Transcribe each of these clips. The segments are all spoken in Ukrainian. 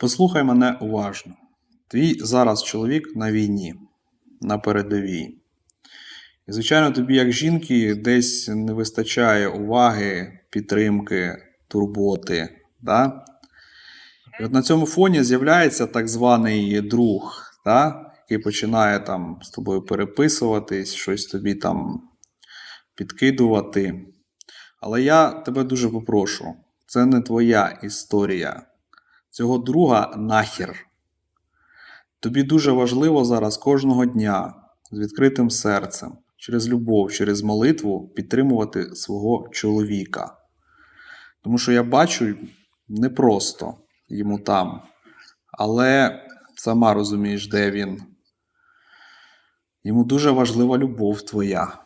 Послухай мене уважно. Твій зараз чоловік на війні, на передовій. І, звичайно, тобі, як жінки, десь не вистачає уваги, підтримки, турботи. Да? І от на цьому фоні з'являється так званий друг, да? який починає там з тобою переписуватись, щось тобі там підкидувати. Але я тебе дуже попрошу, це не твоя історія. Цього друга нахер. Тобі дуже важливо зараз кожного дня з відкритим серцем, через любов, через молитву підтримувати свого чоловіка. Тому що я бачу непросто йому там, але сама розумієш, де він. Йому дуже важлива любов твоя.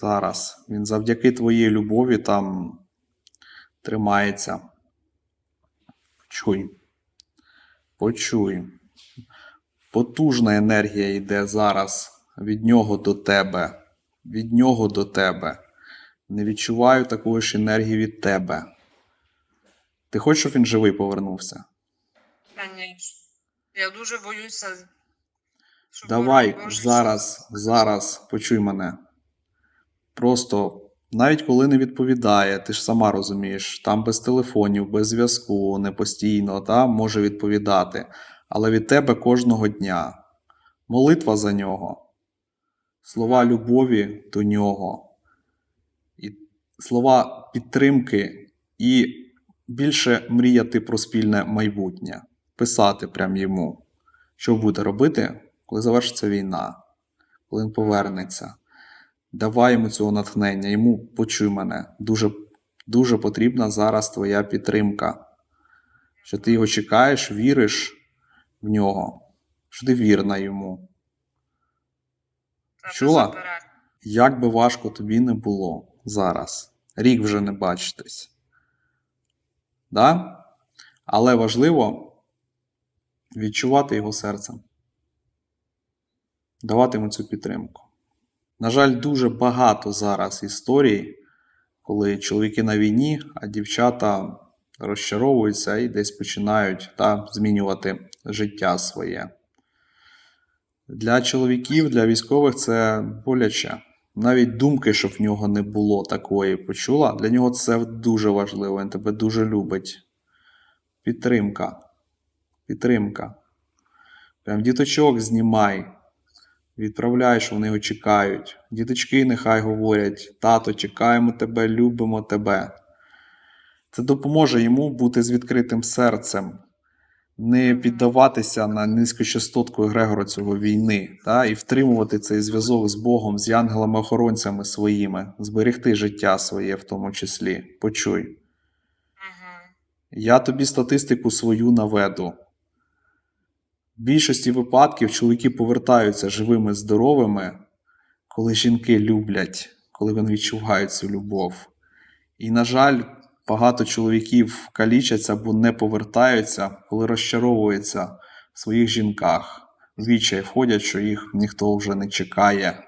Зараз він завдяки твоїй любові там тримається. Чуй. Почуй. Потужна енергія йде зараз від нього до тебе. Від нього до тебе. Не відчуваю такої ж енергії від тебе. Ти хочеш, щоб він живий повернувся? Конечно. Я дуже боюся. щоб Давай зараз, зараз почуй мене. Просто навіть коли не відповідає, ти ж сама розумієш, там без телефонів, без зв'язку, не постійно, та, може відповідати. Але від тебе кожного дня. Молитва за нього, слова любові до нього, і слова підтримки, і більше мріяти про спільне майбутнє, писати прям йому, що буде робити, коли завершиться війна, коли він повернеться. Давай йому цього натхнення, йому почуй мене. Дуже, дуже потрібна зараз твоя підтримка. Що ти його чекаєш, віриш в нього, що ти вірна йому. Та Чула? Як би важко тобі не було зараз. Рік вже не бачитесь. Да? Але важливо відчувати його серцем. Давати йому цю підтримку. На жаль, дуже багато зараз історій, коли чоловіки на війні, а дівчата розчаровуються і десь починають та, змінювати життя своє. Для чоловіків, для військових це боляче. Навіть думки, щоб в нього не було такої, почула. Для нього це дуже важливо. Він тебе дуже любить. Підтримка. Підтримка. Прям діточок знімай. Відправляй, що вони його чекають. Діточки нехай говорять: тато, чекаємо тебе, любимо тебе. Це допоможе йому бути з відкритим серцем, не піддаватися на низькочастотку Егрегора цього війни, та, і втримувати цей зв'язок з Богом, з янголами-охоронцями своїми, зберегти життя своє в тому числі. Почуй. Я тобі статистику свою наведу. В більшості випадків чоловіки повертаються живими, здоровими, коли жінки люблять, коли вони відчувають цю любов. І, на жаль, багато чоловіків калічаться або не повертаються, коли розчаровуються в своїх жінках. В входять, що їх ніхто вже не чекає.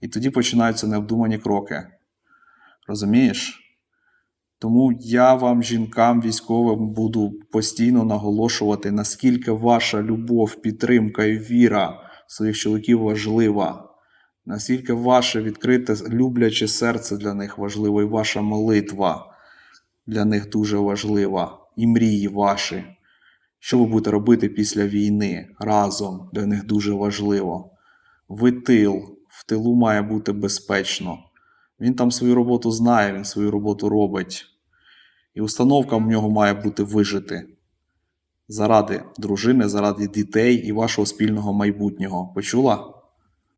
І тоді починаються необдумані кроки. Розумієш? Тому я вам, жінкам, військовим, буду постійно наголошувати, наскільки ваша любов, підтримка і віра своїх чоловіків важлива, наскільки ваше відкрите, любляче серце для них важливо, і ваша молитва для них дуже важлива, і мрії ваші. Що ви будете робити після війни разом для них дуже важливо. Ви тил, в тилу має бути безпечно. Він там свою роботу знає, він свою роботу робить. І установка в нього має бути вижити заради дружини, заради дітей і вашого спільного майбутнього. Почула?